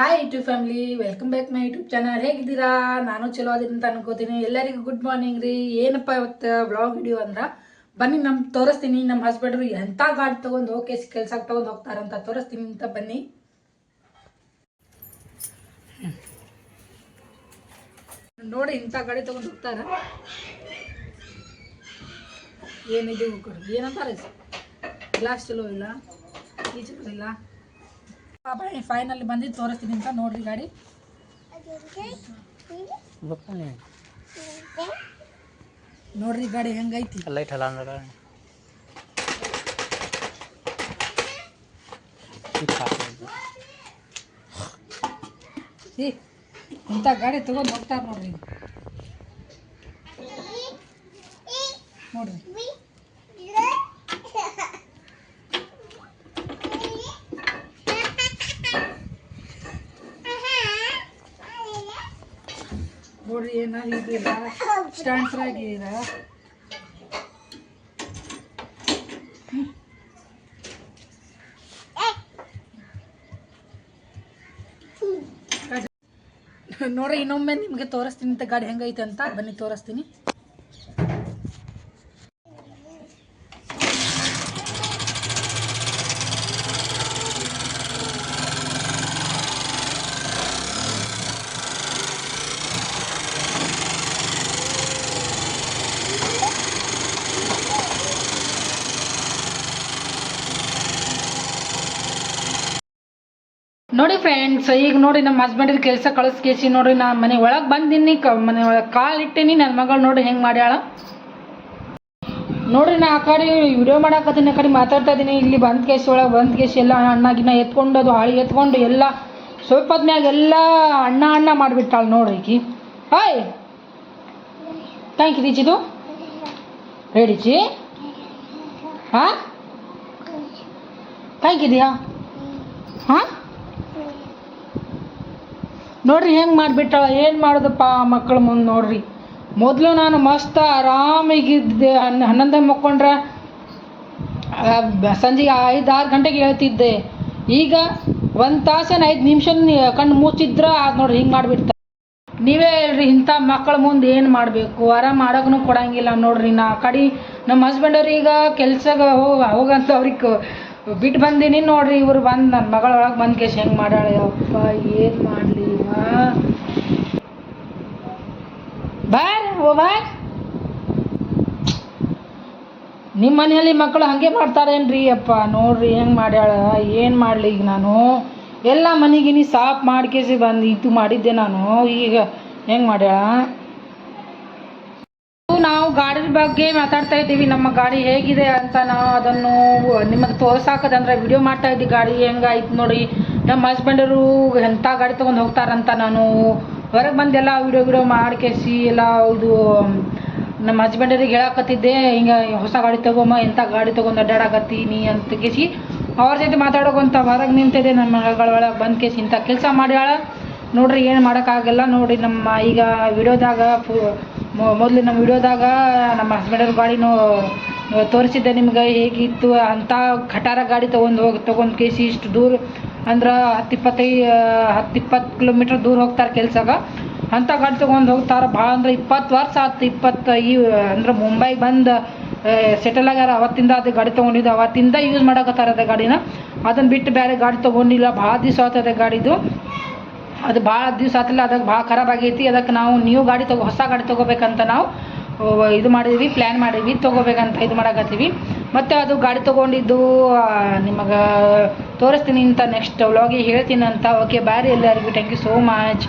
Hi YouTube family welcome back my YouTube channel ಹೇಗಿದ್ದೀರಾ? ನಾನು ಚಲೋ ಅದೀನಿ ಅಂತ ಅನ್ಕೋತೀನಿ. ಎಲ್ಲರಿಗೂ ಗುಡ್ ಮಾರ್ನಿಂಗ್ ರೀ. ಏನಪ್ಪ ಇವತ್ತು ಬ್ಲಾಗ್ ವಿಡಿಯೋ ಅಂದ್ರೆ? ಬನ್ನಿ ನಮ್ಮ ತೋರಿಸ್ತೀನಿ. ನಮ್ಮ ಹಸ್ಬೆಂಡ್ರು ಎಂಥ ಗಾಡಿ ತೊಗೊಂಡು ಹೋಗಿ ಕೆಲ್ಸಕ್ಕೆ ತೊಗೊಂಡು ಹೋಗ್ತಾರಂತ ತೋರಿಸ್ತೀನಿ ಅಂತ ಬನ್ನಿ. ನೋಡಿ ಇಂಥ ಗಾಡಿ ತೊಗೊಂಡು ಹೋಗ್ತಾರ. ಏನಿದೆ ಏನಂತಾರೆ? ಗ್ಲಾಸ್ ಚಲೋ ಇಲ್ಲ ಈ ಚಲೋ ಇಲ್ಲ ಫೈನಲ್ ಬಂದು ತೋರಿಸ್ತೀನಿ ಅಂತ ನೋಡ್ರಿ ಗಾಡಿ. ನೋಡ್ರಿ ಗಾಡಿ ಹೆಂಗೈತಿ. ಲೈಟ್ ಅಲ್ಲ ಅಂದ್ರೆ. ಇಂಥ ಗಾಡಿ ತಗೊಂಡು ಹೋಗ್ತಾರೆ ನೋಡ್ರಿ. ನೋಡ್ರಿ. ನೋಡ್ರಿ, ಏನ ಇದಿಲ್ಲ ಸ್ಟ್ಯಾಂಡ್ಸ್ ಆಗಿರ ನೋಡ್ರಿ, ಇನ್ನೊಮ್ಮೆ ನಿಮಗೆ ತೋರಿಸ್ತೀನಿ ಅಂತ ಗಾಡಿ ಹೆಂಗೈತೆ ಅಂತ. ಬನ್ನಿ, ತೋರಿಸ್ತೀನಿ. ನೋಡಿ ಫ್ರೆಂಡ್ಸ್ ಈಗ ನೋಡಿ ನಮ್ಮ ಹಸ್ಬೆಂಡ್ ಕೆಲಸ ಕಳಿಸ್ಕೇಸಿ ನೋಡಿ, ನಾ ಮನೆ ಒಳಗೆ ಬಂದಿನಿ, ಕ ಮನೆ ಒಳಗೆ ಕಾಲು ಇಟ್ಟೀನಿ ನನ್ನ ಮಗಳು ನೋಡಿ ಹೆಂಗೆ ಮಾಡ್ಯಾಳ. ನೋಡ್ರಿ ನಾ ಆ ಕಡೆ ವಿಡಿಯೋ ಮಾಡಾಕತ್ತೀನಿ ಆ ಕಡೆ ಮಾತಾಡ್ತಾ ಇದ್ದೀನಿ ಇಲ್ಲಿ ಬಂದ್ ಕೇಸಿ ಒಳಗೆ ಬಂದ್ ಕೇಸಿ ಎಲ್ಲ ಅಣ್ಣಗಿನ ಎತ್ಕೊಂಡು ಅದು ಹಾಳಿ ಎತ್ಕೊಂಡು ಎಲ್ಲ ಸ್ವಲ್ಪ ಹೊತ್ನ್ಯಾಗ ಎಲ್ಲ ಅಣ್ಣ ಅಣ್ಣ ಮಾಡಿಬಿಟ್ಟಾಳ ನೋಡ್ರಿ ಈಕಿ. ಹಾಯ್! ಥ್ಯಾಂಕ್ ಯು ದೀಚಿದು ರೆಡಿಚಿ ಹಾಂ ಥ್ಯಾಂಕ್ ಇದೆಯಾ ಹಾಂ ನೋಡ್ರಿ ಹೆಂಗೆ ಮಾಡಿಬಿಟ್ಟಾಳ, ಏನು ಮಾಡೋದಪ್ಪ ಮಕ್ಕಳು ಮುಂದೆ ನೋಡ್ರಿ. ಮೊದಲು ನಾನು ಮಸ್ತ್ ಆರಾಮಾಗಿದ್ದೆ ಹನ್ನ ಹನ್ನೊಂದು ಮಕ್ಕೊಂಡ್ರೆ ಸಂಜೆಗೆ ಐದು ಆರು ಗಂಟೆಗೆ ಹೇಳ್ತಿದ್ದೆ. ಈಗ ಒಂದು ತಾಸೇನು ಐದು ನಿಮಿಷ ಕಣ್ಣು ಮುಚ್ಚಿದ್ರೆ ಅದು ನೋಡ್ರಿ ಹಿಂಗೆ ಮಾಡಿಬಿಡ್ತಾರೆ ನೀವೇ ಹೇಳ್ರಿ ಇಂಥ ಮಕ್ಕಳ ಮುಂದೆ ಏನು ಮಾಡಬೇಕು, ಆರಾಮ ಮಾಡೋಕ್ಕೂ ಕೊಡಂಗಿಲ್ಲ ನೋಡ್ರಿ ನಾ. ಕಡಿ ನಮ್ಮ ಈಗ ಕೆಲ್ಸಕ್ಕೆ ಹೋಗ ಹೋಗಂತ ಅವ್ರಿಗೆ ಬಿಟ್ಟು ಬಂದೀನಿ ನೋಡ್ರಿ, ಇವ್ರು ಬಂದು ನನ್ನ ಮಗಳೊಳಗೆ ಬಂದ್ ಕೇಶ್ ಹೆಂಗೆ ಮಾಡ್ಯಾಳೆ. ಅಪ್ಪ, ಏನು ಮಾಡಲಿ ಬಾರ್, ಓ ಬಾರ್. ನಿಮ್ಮ ಮನೆಯಲ್ಲಿ ಮಕ್ಕಳು ಹಾಗೆ ಮಾಡ್ತಾರೇನ್ರಿ ಅಪ್ಪ? ನೋಡ್ರಿ ಹೆಂಗೆ ಮಾಡ್ಯಾಳ, ಏನು ಮಾಡಲಿ ಈಗ ನಾನು? ಎಲ್ಲ ಮನೆಗಿನಿ ಸಾಫ್ ಮಾಡ್ಕೇಸಿ ಬಂದು ಇದು ಮಾಡಿದ್ದೆ ನಾನು. ಈಗ ಹೆಂಗೆ ಮಾಡ್ಯಾಳ? ಬಗ್ಗೆ ಮಾತಾಡ್ತಾ ಇದ್ದೀವಿ. ನಮ್ಮ ಗಾಡಿ ಹೇಗಿದೆ ಅಂತ ನಾವು ಅದನ್ನು ನಿಮಗೆ ತೋರ್ಸಾಕದಂದ್ರೆ ವಿಡಿಯೋ ಮಾಡ್ತಾ ಇದ್ದೀವಿ ಗಾಡಿ ಹೆಂಗಾಯ್ತು ನೋಡಿ. ನಮ್ಮ ಹಸ್ಬೆಂಡರು ಎಂಥ ಗಾಡಿ ತೊಗೊಂಡು ಹೋಗ್ತಾರಂತ ನಾನು ಹೊರಗೆ ಬಂದೆಲ್ಲ ವಿಡಿಯೋ ವಿಡಿಯೋ ಮಾಡ್ಕೇಸಿ ಎಲ್ಲ ಇದು, ನಮ್ಮ ಹಸ್ಬೆಂಡರಿಗೆ ಹೇಳಕತ್ತಿದ್ದೆ. ಹಿಂಗೆ ಹೊಸ ಗಾಡಿ ತಗೊಮ್ಮ ಎಂಥ ಗಾಡಿ ತೊಗೊಂಡು ಅಡ್ಡಾಡಕತ್ತೀನಿ ಅಂತ ಕೇಸಿ ಅವ್ರ ಜೊತೆ ಮಾತಾಡೋಕಂತ ಹೊರಗೆ ನಿಂತಿದೆ ನಮ್ಮ ಒಳಗೆ ಬಂದು ಕೇಸಿ ಇಂಥ ಕೆಲಸ ಮಾಡ್ಯಾಳ. ನೋಡ್ರಿ ಏನು ಮಾಡೋಕ್ಕಾಗಲ್ಲ ನೋಡಿ ನಮ್ಮ ಈಗ ವಿಡಿಯೋದಾಗ ಫು ಮೊದಲು ನಮ್ಮ ವಿಡಿಯೋದಾಗ ನಮ್ಮ ಹಸ್ಬೆಂಡರ್ ಗಾಡಿನೂ ತೋರಿಸಿದ್ದೆ ನಿಮ್ಗೆ ಹೇಗಿತ್ತು ಅಂಥ ಖಟಾರ ಗಾಡಿ ತೊಗೊಂಡು ಹೋಗಿ, ತೊಗೊಂಡು ಕೇಸಿ ಇಷ್ಟು ದೂರ ಅಂದ್ರೆ ಹತ್ತು ಇಪ್ಪತ್ತೈದು ಹತ್ತು ಇಪ್ಪತ್ತು ಕಿಲೋಮೀಟ್ರ್ ದೂರ ಹೋಗ್ತಾರೆ ಕೆಲ್ಸಕ್ಕೆ ಅಂಥ ಗಾಡಿ ತೊಗೊಂಡು ಹೋಗ್ತಾರೆ ಭಾಳ ಅಂದ್ರೆ ಇಪ್ಪತ್ತು ವರ್ಷ ಆಯ್ತು ಇಪ್ಪತ್ತು ಈ, ಅಂದ್ರೆ ಮುಂಬೈ ಬಂದು ಸೆಟಲ್ ಆಗ್ಯಾರ. ಅವತ್ತಿಂದ ಅದು ಗಾಡಿ ತೊಗೊಂಡಿದ್ದು. ಅವತ್ತಿಂದ ಯೂಸ್ ಮಾಡಕತ್ತಾರ ಅದೇ ಗಾಡಿನ. ಅದನ್ನು ಬಿಟ್ಟು ಬೇರೆ ಗಾಡಿ ತೊಗೊಂಡಿಲ್ಲ. ಭಾಳ ದಿವಸ ಆಯ್ತದೆ ಗಾಡಿದು. ಅದು ಭಾಳ ದಿವಸ ಆತಲ್ಲ ಅದಕ್ಕೆ ಭಾಳ ಖರಾಬ್ ಆಗೈತಿ. ಅದಕ್ಕೆ ನಾವು ನ್ಯೂ ಗಾಡಿ ತಗೋ, ಹೊಸ ಗಾಡಿ ತೊಗೋಬೇಕಂತ ನಾವು ಇದು ಮಾಡಿದ್ವಿ ಪ್ಲ್ಯಾನ್ ಮಾಡಿದ್ವಿ, ತೊಗೋಬೇಕಂತ ಇದು ಮಾಡಕತ್ತೀವಿ. ಮತ್ತು ಅದು ಗಾಡಿ ತೊಗೊಂಡಿದ್ದು ನಿಮಗೆ ತೋರಿಸ್ತೀನಿ ಅಂತ ನೆಕ್ಸ್ಟ್ ವ್ಲಾಗಿಗೆ ಹೇಳ್ತೀನಿ ಅಂತ. ಓಕೆ ಬಾರಿ ಎಲ್ಲರಿಗೂ. Thank you so much